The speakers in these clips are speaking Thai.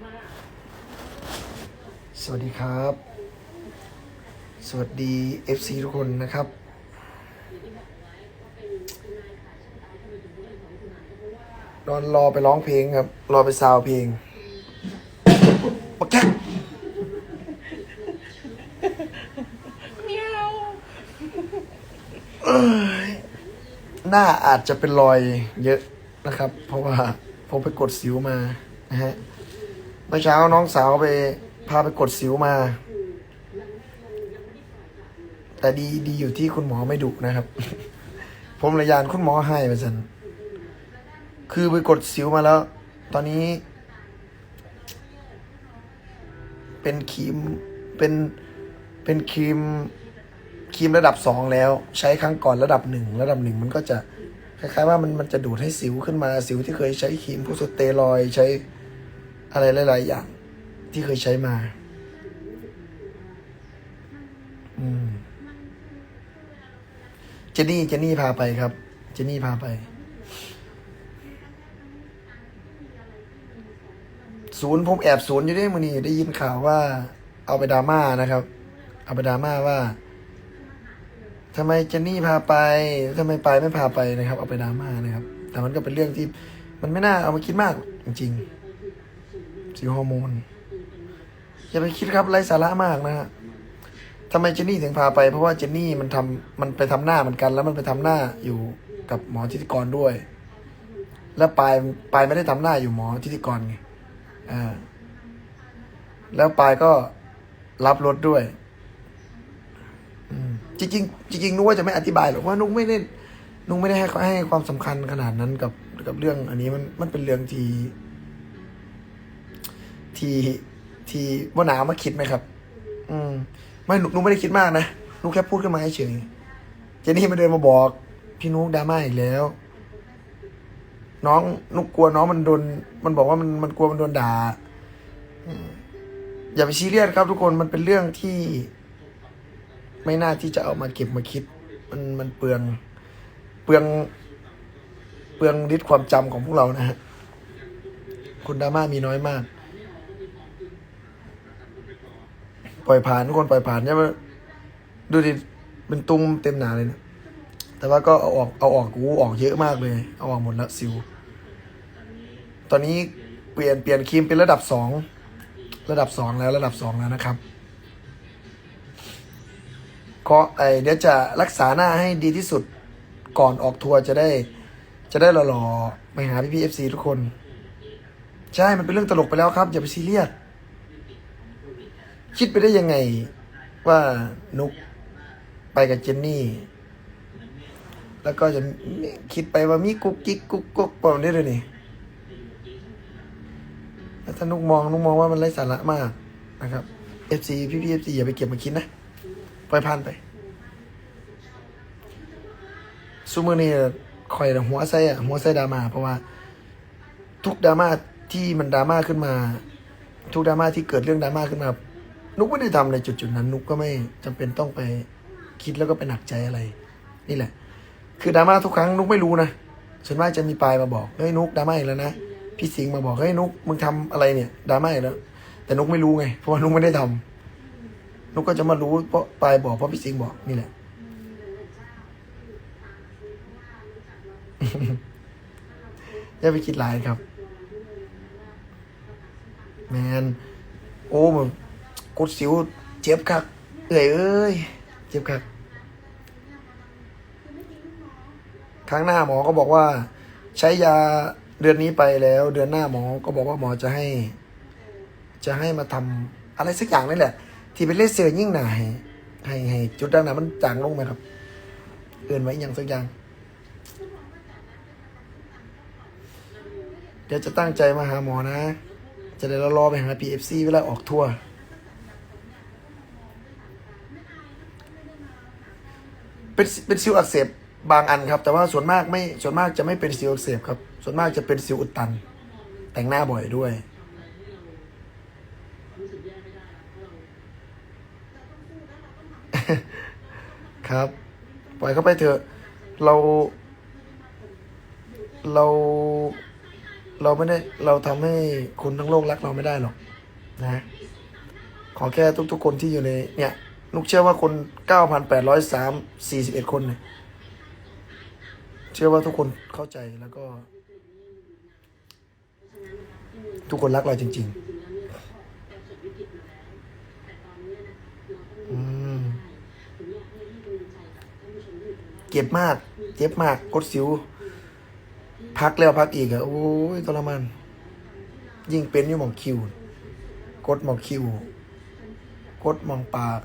สวัสดีครับ สวัสดี FC ทุกคนนะครับ นอนรอไปร้องเพลงครับ รอไปซาวเพลงปักแค่เอ้ยหน้าอาจจะเป็นรอยเยอะนะครับ เพราะว่าผมไปกดสิวมานะฮะ เมื่อเช้าน้องสาวไปพาไปกดสิวมา แต่ดีดีอยู่ที่คุณหมอไม่ดุนะครับ ผมระยานคุณหมอให้ไปสันคือไปกดสิวมาแล้ว ตอนนี้ เป็นครีมเป็นเป็นครีมครีมระดับสองแล้ว ใช้ครั้งก่อนระดับหนึ่งระดับหนึ่งมันก็จะคล้ายๆว่ามันมันจะดูดให้สิวขึ้นมาสิวที่เคยใช้ครีมพวกสเตียรอยใช้ อะไรหลายๆอย่าง ที่เคยใช้มา อืม เจนนี่เจนนี่พาไปครับ เจนนี่พาไป ศูนย์ผมแอบศูนย์อยู่ด้วยมือนี้ได้ยินข่าวว่า เอาไปดราม่านะครับ เอาไปดราม่าว่าทำไมเจนนี่พาไปทำไมไปไม่พาไปนะครับ เอาไปดราม่านะครับ แต่มันก็เป็นเรื่องที่มันไม่น่าเอามาคิดมากจริงๆ สีฮอร์โมน อย่าไปคิดครับไร้สาระมากนะฮะทำไมเจนนี่ถึงพาไป เพราะว่าเจนนี่มันทำมันไปทำหน้าเหมือนกัน แล้วมันไปทำหน้าอยู่กับหมอทิติกรด้วย แล้วปลายปลายไม่ได้ทำหน้าอยู่หมอทิติกรไงอ่าแล้วปลายก็รับรถด้วยอืมจริงจริงนุกว่าจะไม่อธิบายหรอกว่านุกไม่ได้นุกไม่ได้ให้ให้ความสำคัญขนาดนั้นกับกับเรื่อง อันนี้มันมันเป็นเรื่องที่ ที่ที่ว่าหนาวมาคิดไหมครับ อืม ไม่หนุกไม่ได้คิดมากนะนุกแค่พูดขึ้นมาเฉยเจนี่มาเดินมาบอก พี่นุกดราม่าอีกแล้ว น้องนุกกลัวน้องมันโดน มันบอกว่ามันมันกลัวมันโดนด่าอืมอย่าไปซีเรียสครับทุกคนมันเป็นเรื่องที่ ไม่น่าที่จะเอามาเก็บมาคิด มันมันเปลือง เปลือง เปลืองฤทธิ์ความจำของพวกเรานะฮะคุณดราม่ามีน้อยมาก ป ล่อยผ่านทุกคนปล่อยผ่านเนี่ยมันดูดิเป็นตุ้มเต็มหนาเลยนะแต่ว่าก็เอาออกเอาออกกูออกเยอะมากเลย เอาออกหมดแล้วซิว ตอนนี้เปลี่ยนเปลี่ยนครีมเป็นระดับสองระดับสองแล้วระดับสองแล้วนะครับก็ไอเดี๋ยวจะรักษาหน้าให้ดีที่สุดก่อนออกทัวร์จะได้ จะได้หล่อๆไปหาพี่พีเอฟซีทุกคน ใช่มันเป็นเรื่องตลกไปแล้วครับ อย่าไปซีเรียส คิดไปได้ยังไงว่านุกไปกับเจนนี่ แล้วก็จะคิดไปว่ามีกุ๊กกิ๊กกุ๊กกุ๊กปอมได้เลยนี่แล้วถ้านุกมองนุกมองว่ามันไร้สาระมากนะครับ FC พี่พี่ FC อย่าไปเก็บมาคิดนะปล่อยผ่านไปซูมือนี่คอยหัวไส้อะหัวไส้ดราม่าเพราะว่า ทุกดราม่าที่มันดราม่าขึ้นมา ทุกดราม่าที่เกิดเรื่องดราม่าขึ้นมา นุกไม่ได้ทำในจุดจุดๆนั้น นุกก็ไม่จำเป็นต้องไปคิดแล้วก็ไปหนักใจอะไร นี่แหละ คือดราม่าทุกครั้งนุกไม่รู้นะส่วนมากจะมีปลายมาบอกเฮ้ยนุกดราม่าอีกแล้วนะพี่สิงห์มาบอกเฮ้ยนุกมึงทำอะไรเนี่ยดราม่าอีกแล้ว แต่นุกไม่รู้ไงเพราะว่านุกไม่ได้ทำนุกก็จะมารู้เพราะปลายบอกเพราะพี่สิงห์บอกนี่แหละอย่าไปคิดหลายครับ แมนโอ้ กดสิวเจ็บครับเอ้ยเอ้ยเจ็บครับครั้งหน้าหมอก็บอกว่า ใช้ยาเดือนนี้ไปแล้ว เดือนหน้าหมอก็บอกว่าหมอจะให้ จะให้มาทำอะไรสักอย่างนี่แหละ ที่เป็นเลเซอร์ยิ่งหนาให้ให้ให้จุดด้านหนามันจางลงไหมครับ เอื่นไว้อย่างสักอย่าง เดี๋ยวจะตั้งใจมาหาหมอนะ จะได้รอไปหา PFC เวลาออกทัวร์ เป็นเป็นซิวอักเสบบางอันครับ แต่ว่าส่วนมากไม่ส่วนมากจะไม่เป็นซิวอักเสบครับ ส่วนมากจะเป็นซิวอุดตัน แต่งหน้าบ่อยด้วย ครับ ปล่อยเข้าไปเถอะ เรา เรา เราไม่ได้ เราทำให้คนทั้งโลกรักเราไม่ได้หรอกนะ ขอแค่ทุกๆคนที่อยู่ในเนี่ย นุกเชื่อว่าคนเก้าพันแปดร้อยสามสี่สิบเอ็ดคนเนี่ยเชื่อว่าทุกคนเข้าใจแล้วก็ ทุกคนรักเราจริง ๆเจ็บมาก เจ็บมาก กดสิว พักแล้วพักอีกอะโอ้ยทรมาน ยิ่งเป็นอยู่หมองคิว กดหมองคิว กดหมองปาก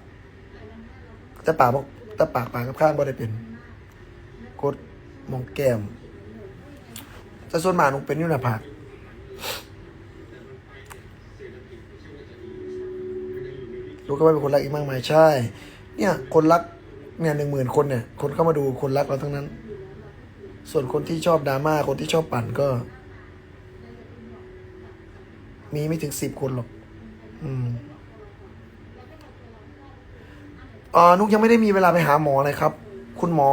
แต่ปากบ่แต่ปากปากกับข้างบ่ได้เป็นกดมองแก้มแต่ส่วนมากหนุเป็นอยู่หน้าผากรู้ก็ว่าเป็นคนรักอีกมากมายใช่ เนี่ย คนรักเนี่ยหนึ่งหมื่นคนเนี่ย คนเข้ามาดูคนรักเราทั้งนั้น ส่วนคนที่ชอบดราม่าคนที่ชอบปั่นก็ มีไม่ถึงสิบคนหรอก อืม อ่านุกยังไม่ได้มีเวลาไปหาหมอเลยครับ คุณหมอ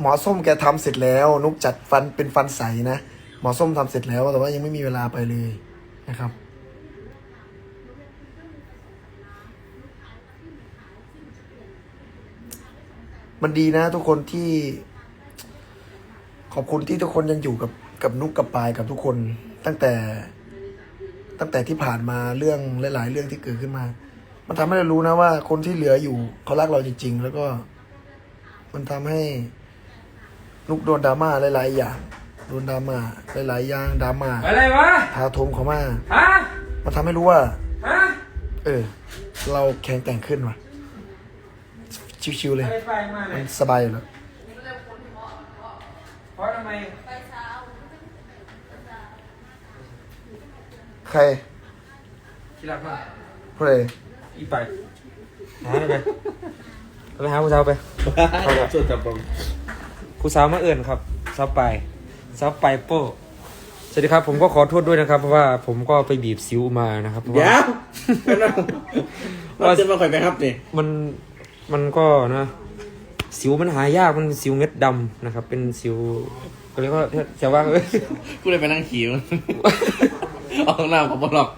หมอส้มแกทำเสร็จแล้ว นุกจัดฟันเป็นฟันใสนะหมอส้มทำเสร็จแล้ว แต่ว่ายังไม่มีเวลาไปเลยนะครับ มันดีนะทุกคนที่ ขอบคุณที่ทุกคนยังอยู่กับกับนุกกับปายกับทุกคน ตั้งแต่ตั้งแต่ที่ผ่านมาเรื่องหลาย ๆ เรื่องที่เกิดขึ้นมา มันทำให้เรารู้นะว่า คนที่เหลืออยู่เขารักเราจริง ๆ แล้วก็ มันทำให้นุกโดนดราม่าหลาย ๆ อย่างโดนดราม่าหลายๆอย่างดราม่าอะไรวะทาโถมเขามาฮะมันทำให้รู้ว่าฮะเออ เราแข็งแกร่งขึ้นว่ะชิวๆเลยอะไรไปมาเลมัยนสบายอยู่แล้วเพราะทำไมใครที่รักมากเพลย อีไปหาไปไปหาผู้สาวไป สุดจับผมผู้สาวมาเอื่นครับสาวไปสาวไปโป้สวัสดีครับ ผมก็ขอโทษด้วยนะครับ เพราะว่าผมก็ไปบีบสิวมานะครับเพราะเดี๋ยว่า วเราจะมาคอยไปครับนี่มันมันก็นะ สิวมันหายากมันเป็นสิวเม็ดดำนะครับ เป็นสิวก็เรียกว่าจะว่าเอ้ยกูเลยไปนั่งขี่มันเอาห้องน้ำของบล็อก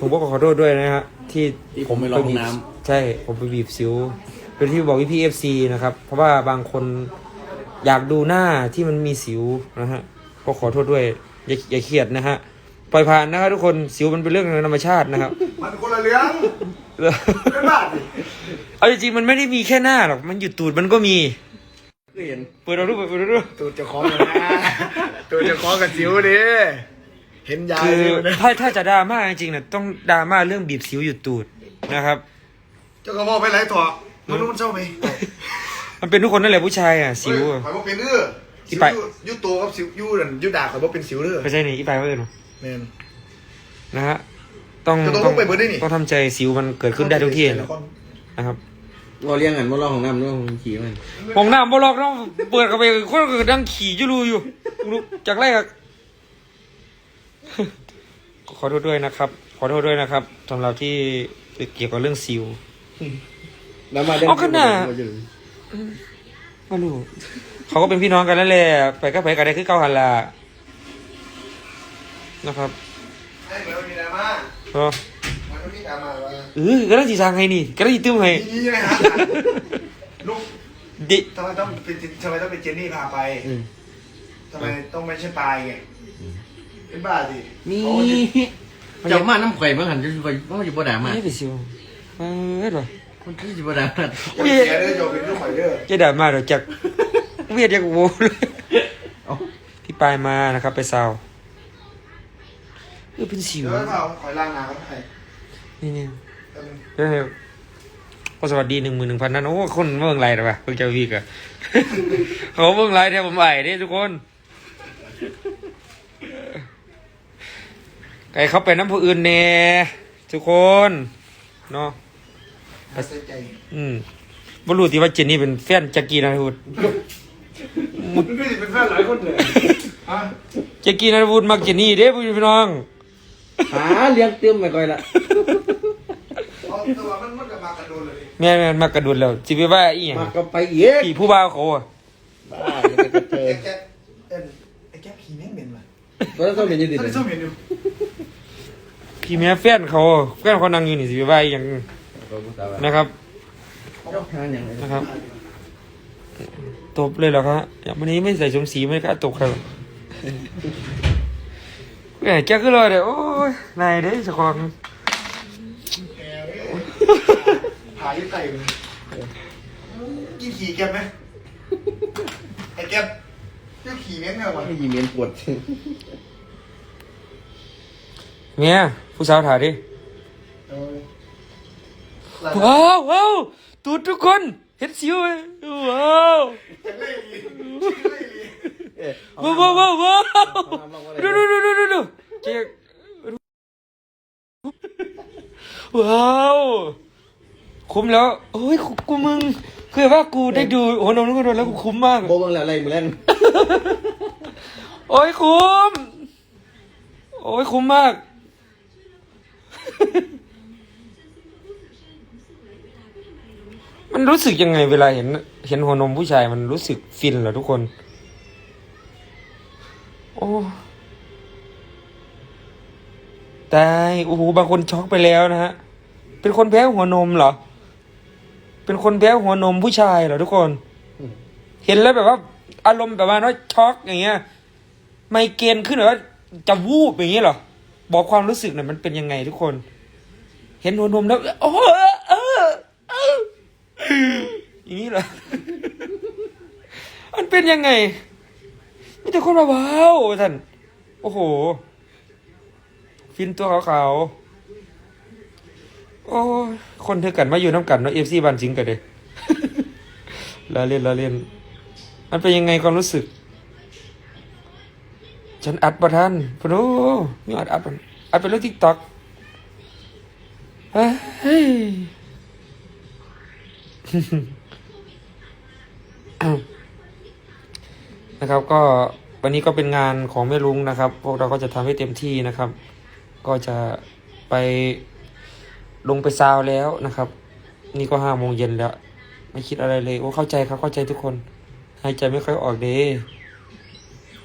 ผมก็ขอโทษด้วยนะฮะที่ที่ผมไปรอห้องน้บีบใช่ ผมไปบีบสิวเป็นที่บอกพี่พีเอฟซีนะครับ เพราะว่าบางคนอยากดูหน้าที่มันมีสิวนะฮะก็ขอโทษด้วย อย่าอย่าเครียดนะฮะปล่อยผ่านนะครับทุกคนสิวมันเป็นเรื่องธรรมชาตินะครับ มันคนละเรื่องไม่บ้าดิเอาจริงๆมันไม่ได้มีแค่หน้าหรอก มันอยู่ตูดมันก็มีคือเห็นเปิดเราดูเปิดเราดูตัวจะคล้องกันนะตัวจะคล้องกับสิวดิ เห็นยายคือเลยนะถ้าถ้าจะดราม่าจริงๆนะต้องดราม่าเรื่องบีบสิวอยู่ตูดนะครับ เจ้าก็บอกไปไรถอดมันรู้มันเศร้าไหมมันเป็นทุกคนนั่นแหละผู้ชายอะสิวอะ ข่อยบอกเป็นเด้อที่สิวไปยู่ยุตัวกับสิวยูนั่นยุดาข่อยบอกเป็นสิวเด้อไม่ใช่นี่อีไปว่าเออเนอะแมนนะฮะต้องจะต้องลงไปเบิดได้นี่ ต้องทำใจสิวมันเกิดขึ้นได้ทุกที่นะครับเราเลี้ยงกันว่าเราของน้ำด้วยของขี่มัน ห้องน้ำบ่ลอกต้องเปิดเข้าไปคนก็ดังขี่จุลูอยู่ลุกจากแรกอะ ขอโทษด้วยนะครับ ขอโทษด้วยนะครับสำหรับที่เกี่ยวกับเรื่องสิวแล้วมาเล่นเอาขนาดไม่รู้เขาก็เป็นพี่น้องกันแล้วแหละไปก็ไปกันได้คือเก้าหันละนะครับให้เหมือนมันมีดราม่าเออมันไม่มีดราม่าว่าเออก็ได้สีสร้างให้นี่ก็ได้สีตื้มให้นี่ไงฮะลูกดิทำไมต้องเป็นทำไมต้องเป็นเจนนี่พาไปอืมทำไมต้องไม่ใช่ปลายไง เป็นบ้าสิมีเขาก็จะจะมาน้ำข่อยบ้างหันจะไปมันจะบ่ด่ามาไม่ไปสิวเออเหรอมันคือจะบ่ด่ามาอย่าไปเสียเด้อโยเป็นลูกข่อยเด้อจะด่ามาเดี๋ยวจากเวียดจากโว้เลยเอาพี่ปลายมานะครับ ไปซาวเออเป็นสิวเดี๋ยวเราข่อยล้างน้ำให้นี่นี่แป๊บนึงเฮ้ยก็สวัสดีหนึ่งหมื่นหนึ่งพันนั่นโอ้คนเบิ่งไลน์หรอปะเพิ่งเจอพี่กะเขาเบิ่งไลน์แทนผมไอ้เด้ทุกคน ไก่เขาไปน้ำผู้อื่นแน่ทุกคนเนาะหาใส่ใจอืมบรู้ที่ว่าเจนนี่เป็นแฟนจักรีนันทวุฒิมันก็จะเป็นแฟนหลายคนเลยฮะจักรีนันทวุฒิมักเจนนี่เด้พี่น้องหาเลี้ยงเติมไม่ก่อยละเอาตัวมันมันก็มากระโดดเลยดิแม่แม่นมากระดุดแล้วสิไปว่าอีหยังมาก็ไปเอียพี่ผู้บ่าวเขาอะบ้าเลยกระเทยไอ้แก๊ปเอ็นไอ้แก๊ปผีแม่งเหม็นว่ะก็ต้องเป็นอยืดติดตอนนี้ส้มเห็นอยู่ พี่แม่แฟนเขาแฟนเขานั่งอยู่นี่สิไปว่าอหย่างนะครับทางอย่างไรนะครับตบเลยเหรอครับอย่างวันนี้ไม่ใส่ชมสีไม่กล้าตบใครหรอกแหมแกก็เลยเดี๋ยวโอ้ยนายเด้สกองหาที่ใส่เลยกินขี่แก็บไหมไอ้แก็บเจ้าขี่เน้นเหรอวะไม่ยีเมียนปวด เมียผู้สาวถ่ายดิเออว้าวว้าวตูดทุกคนเห็นสิวไหมว้าวจะเล่ดีเล่ดีว้าวว้าวว้าวว้าวดูดูดูดูดูดูเจ๊ว้าวคุ้มแล้วโอ้ยกูมึงคือว่ากูได้ดูโอ้โหนมนุกกระโดดแล้วกูคุ้มมากโบบังแล้วอะไรมือเล่นโอ้ยคุ้ม โอ้ยคุ้มมาก มันรู้สึกยังไงเวลาเห็น เห็นหัวนมผู้ชายมันรู้สึกฟินเหรอทุกคน โอ้ตายโอ้โหบางคนช็อกไปแล้วนะฮะ เป็นคนแพ้หัวนมเหรอ เป็นคนแพ้หัวนมผู้ชายเหรอทุกคน เห็นแล้วแบบว่า อารมณ์แบบว่าน้อยช็อกอย่างเงี้ย ไมเกรนขึ้นหรือว่าจะวูบอย่างเงี้ยเหรอ บอกความรู้สึกหน่อยมันเป็นยังไงทุกคน เห็นหัวนมแล้วโอ้เออ อย่างนี้เหรอ มันเป็นยังไงมีแต่คนมาว้าวท่าน โอ้โห ฟินตัวขาวๆ โอ้คนเธอกันมาอยู่น้ำกันเนาะเอฟซีบันจิงกันเลยละเล่นละเล่น มันเป็นยังไงความรู้สึก ฉันอัดประทันพนุมีอัดอัดมันอัดเป็นเรื่องทิกตอกเฮ้ย นะครับ ก็วันนี้ก็เป็นงานของแม่ลุงนะครับ พวกเราก็จะทำให้เต็มที่นะครับ ก็จะไปลงไปซาวแล้วนะครับ นี่ก็ห้าโมงเย็นแล้ว ไม่คิดอะไรเลยโอ้เข้าใจครับเข้าใจทุกคนหายใจไม่ค่อยออกเด้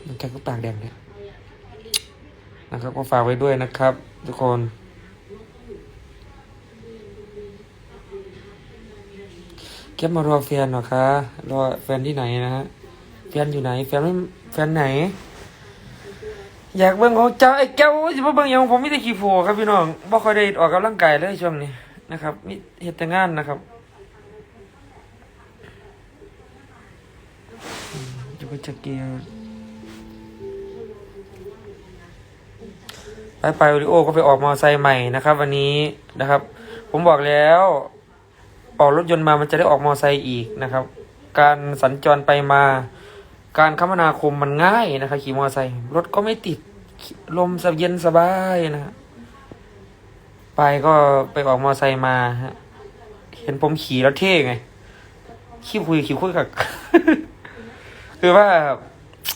มันแค่ก็ปากแดงเนี่ยนะครับก็ฝากไว้ด้วยนะครับ ทุกคน แค่มารอแฟนเหรอคะ รอแฟนที่ไหนนะฮะ แฟนอยู่ไหน แฟนไม่แฟนไหน อยากเบิ่งของเจ้าไอ้แก้วสิบ่เบิ่งยังผมมีแต่ขี้โผครับพี่น้องบ่ค่อยได้ออกกำลังกายเลยช่วงนี้นะครับมีเฮ็ดแต่งานนะครับจะไปจะเกียไปไปโอริโอก็ไปออกมอไซค์ใหม่นะครับ วันนี้นะครับ ผมบอกแล้ว ออกรถยนต์มามันจะได้ออกมอไซค์อีกนะครับ การสัญจรไปมา การคมนาคมมันง่ายนะครับขี่มอไซค์รถก็ไม่ติดลมสบเย็นสบายนะฮะไปก็ไปออกมอไซค์มาฮะเห็นผมขี่แล้วเท่ไงขี้คุยขี่คุยกับคือว่า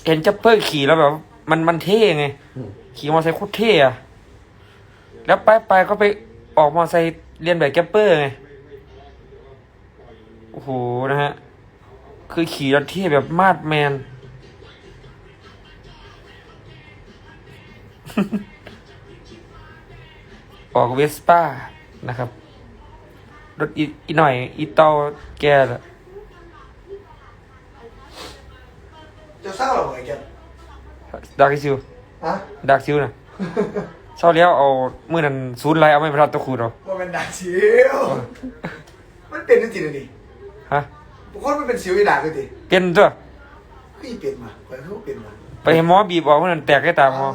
เห็นจัปเปอร์ขี่แล้วแบบ มันมันเท่ไง ขี่มอเตอร์ไซค์โคตรเท่อะแล้วไปไปก็ไปออกมอเตอร์ไซค์เรียนแบบแกปเปอร์ไง โอ้โหนะฮะ คือขี่แล้วเท่แบบมาดแมน ออกเวสป้านะครับ รถอีอีหน่อย อีเตาแกแหละจะเศร้าเหรอไอ้แก็บดักซิวฮะดักซิวนะเช้าแล้วเอามือนั้นศูนย์ไรเอาไม่พลาดตะคูดหรอกมันเป็นด่างสิวมันเป็นจริงๆเลยดิ ฮะบางคนมันเป็นสิวอีด่างเลยดิเป็นตัวเฮ้ยเป็นมาไปเขาเป็นมาไปให้หมอบีบออกมันนแตกให้ตาหมอ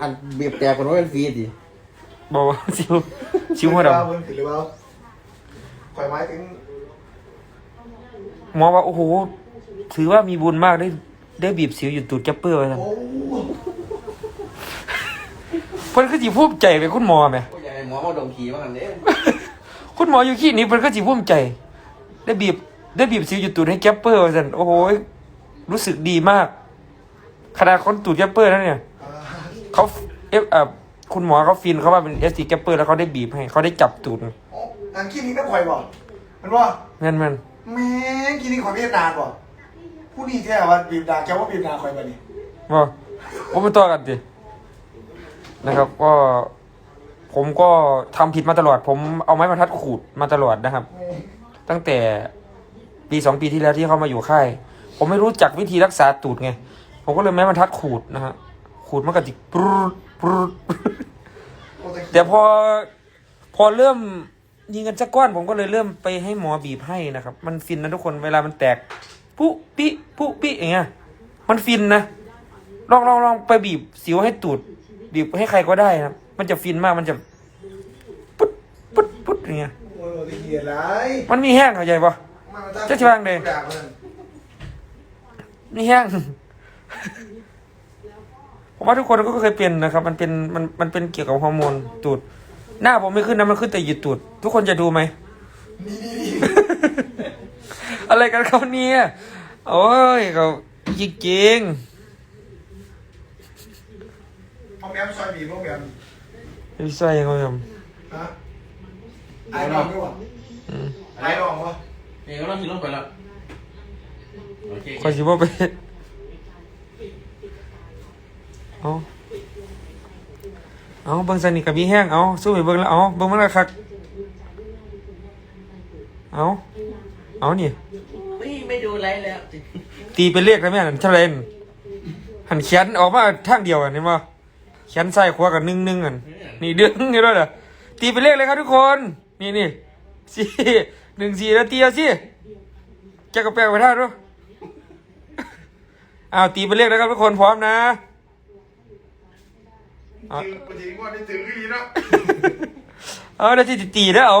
อันเบียบแตกคนว่าเป็นฟรีดิบอกว่าซิวซิวหัวดเพิ่นถือหรือเปล่าข่อยไม้ถึงำหมอว่าโอ้โหถือว่ามีบุญมากได้ได้บีบสิวอยู่ตูดแกปเปอร์ไว้ท่านโอ้เพิ่นคือสิภูมิใจไปคุณหมอไหมโอ้ยายหมอมาดมขี่มากันเด้คุณหมออยู่ขี้นี้เพิ่นคือสิภูมิใจ ได้บีบ ได้บีบสิวอยู่ตูดให้แกปเปอร์ไว้ท่านโอ้โหรู้สึกดีมากขนาดคนตูดแกปเปอร์นั่นเนี่ยอ่าเขาเอฟเอ่อคุณหมอเขาฟินเขาว่าเป็นเอสตีแกปเปอร์แล้วเขาได้บีบให้เขาได้จับตูดโอ้อันขี้นี้น้ำข่อยบ่มันว่าแม่นแม่นแม่งขี้นี้ข่อยไม่ได้นานบ่ผู้นี้แท้ว่าบีบด่างแกว่าบีบด่างข่อยบ่นี่ว่าฮผมมาต่อกันดินะครับก็ผมก็ทำผิดมาตลอด ผมเอาไม้บรรทัดขูดมาตลอดนะครับ ตั้งแต่ปีสองปีที่แล้วที่เขามาอยู่ค่าย ผมไม่รู้จักวิธีรักษาตูดไง ผมก็เลยไม้บรรทัดขูดนะฮะ ขูดมันก็จิปรุดปรุดปรุดแต่พอพอเริ่มยิงกันจักก้อน ผมก็เลยเริ่มไปให้หมอบีบให้นะครับ มันฟินนะทุกคนเวลามันแตกปุ๊ปิปุ๊ปิอย่างเงี้ยมันฟินนะลองลองลองไปบีบสิวให้ตูด บีบให้ใครก็ได้นะมันจะฟินมากมันจะ ปุ๊ดปุ๊ดปุ๊ดอย่างเงี้ย โอ้ยเหี้ยไรมันมีแห้งเข้าใจปะจะชิบะเลยมีแห้ง ผมว่าทุกคนก็เคยเป็นนะครับ มันเป็นมันมันเป็นเกี่ยวกับฮอร์โมนตูด หน้าผมไม่ขึ้นนะมันขึ้นแต่หยุดตูด ทุกคนจะดูไหมอะไรกันเขาเนี่ยโอ้ยเขาจริงพ่อแมมซอยบีพ่อแมมๆพี่ชายยังไงครับฮะไอ้น้องด้วยวะ อืมไอ้น้องวะเองก็ต้องกินลงไปแล้วโอเคคอยสิบ่ไปเอาเอาเบิ่งสนิทกับพี่แห้งเอาสู้ไปเบิ่งแล้วเอาเบิ่งมันละคักเอาเอานี่ไม่ไม่ดูไลฟ์แล้ว ตีเป็นเลขแล้วแม่หันเท่าไหรนั่นหันเขียนออกมาทางเดียวกันเห็นป่เขียนใส่ขวากับหนึ่งหนึ่งกันนี่เดืองนี่ด้วยเหรอตีเป็นเลขเลยครับทุกคน นี่นี่ สี่หนึ่งสี่แล้วตีเอาสิจะกระแปลไปท่าด้วยอ้าวตีเป็นเลขแล้วครับทุกคนพร้อมนะเอาจริงจริงว่าได้ถึงที่นี่เนาะเอาแล้วที่ตีแล้วเอา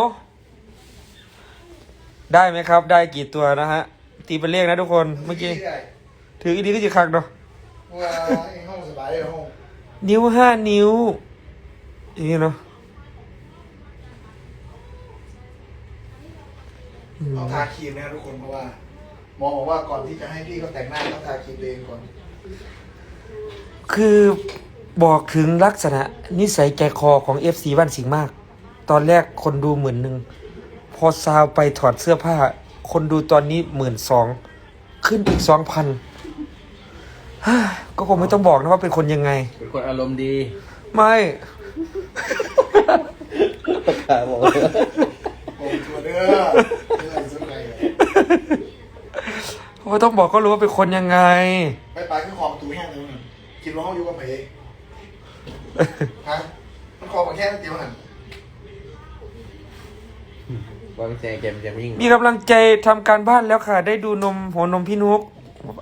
ได้ไหมครับ ได้กี่ตัวนะฮะ ตีเป็นเลขนะทุกคนเมื่อกี้ถืออีดีก็จะคักเนาะว่าไอ้ห้องสบายเลยห้องนิ้วห้านิ้วอย่างนี้เนาะอืม ต้องทาครีมนะครับทุกคนเพราะว่าหมอบอกว่าก่อนที่จะให้พี่เขาแต่งหน้าต้องทาครีมตัวเองก่อน คือบอกถึงลักษณะนิสัยใจคอของ FC บ้านสิงห์มาก ตอนแรกคนดูหมื่นหนึ่ง พอซาวไปถอดเสื้อผ้า คนดูตอนนี้หมื่นสองขึ้นอีกสองพันก็คงไม่ต้องบอกนะว่าเป็นคนยังไง เป็นคนอารมณ์ดี ไม่ครับผมโอ้ยตัวเด้อเด้อสุดเลย ไม่ต้องบอกก็รู้ว่าเป็นคนยังไง ไปไปขึ้นคอประตูแห้งเลยมันคิดว่าห้องอยู่กับเพย์ฮะมันคอมาแค่เตียวหันวางแจงเกมจะวิ่งมีกำลังใจทำการบ้านแล้วค่ะ ได้ดูนมหัวนมพี่นุก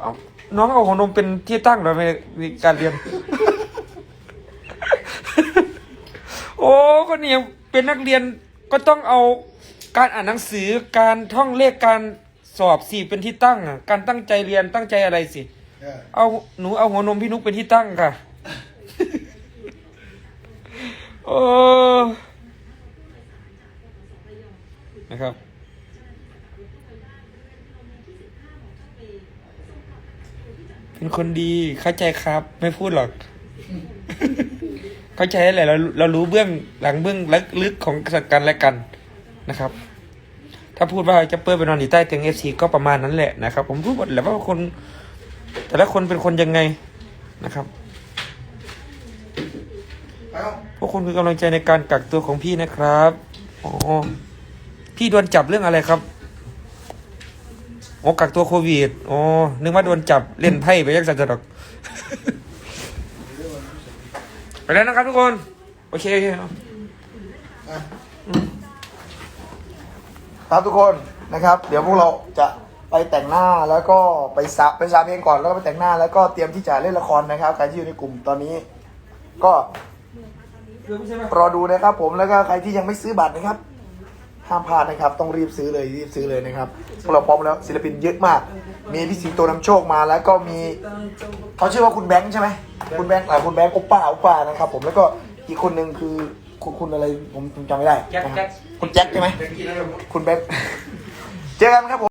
เอาน้องเอาหัวนมเป็นที่ตั้งเหรอในในการเรียน โอ้ก็เนี่ยเป็นนักเรียนก็ต้องเอาการอ่านหนังสือการท่องเลขการ สอบสิเป็นที่ตั้งอะการตั้งใจเรียนตั้งใจอะไรสิ เออเอาหนูเอาหัวนมพี่นุกเป็นที่ตั้งค่ะ โอ้นะครับ เป็นคนดีเข้าใจครับ ไม่พูดหรอก เข้าใจอะไรเราเรารู้เบื้องหลังเบื้องลึกลึกของกันและกันนะครับ ถ้าพูดว่าจะเปิดไปนอนอยู่ใต้เตียงเอฟซีก็ประมาณนั้นแหละนะครับ ผมพูดหมดแหล้วว่าคน แต่ละคนเป็นคนยังไงนะครับพวกคุณคือกำลังใจในการกักตัวของพี่นะครับอ๋อพี่โดนจับเรื่องอะไรครับอ๋อกักตัวโควิดอ๋อนึกว่าโดนจับเล่นไพ่ไปยังสัตว์ดอกไปแล้วนะครับทุกคน โอเคโอเค ครับทุกคนนะครับ เดี๋ยวพวกเราจะไปแต่งหน้าแล้วก็ไปซับไปซับเพลงก่อนแล้วก็ไปแต่งหน้าแล้วก็เตรียมที่จะเล่นละครนะครับใครที่อยู่ในกลุ่มตอนนี้ ก็รอดูนะครับ ผมแล้วก็ใครที่ยังไม่ซื้อบัตรนะครับห้ามพลาดนะครับ ต้องรีบซื้อเลยรีบซื้อเลยนะครับพวกเราพร้อมแล้วศิลปินเยอะมาก มีพี่สิงโตนำโชคมา แล้วก็มีเขาชื่อว่าคุณแบงค์ใช่ไหมคุณแบงค์อ่าคุณแบงค์โอป้าโอป้านะครับ ผมแล้วก็อีกคนหนึ่งคือ คุณคุณอะไรผมผมจำไม่ได้นะครับคุณแจ็คใช่ไหม คุณแบงค์เจอกันครับผม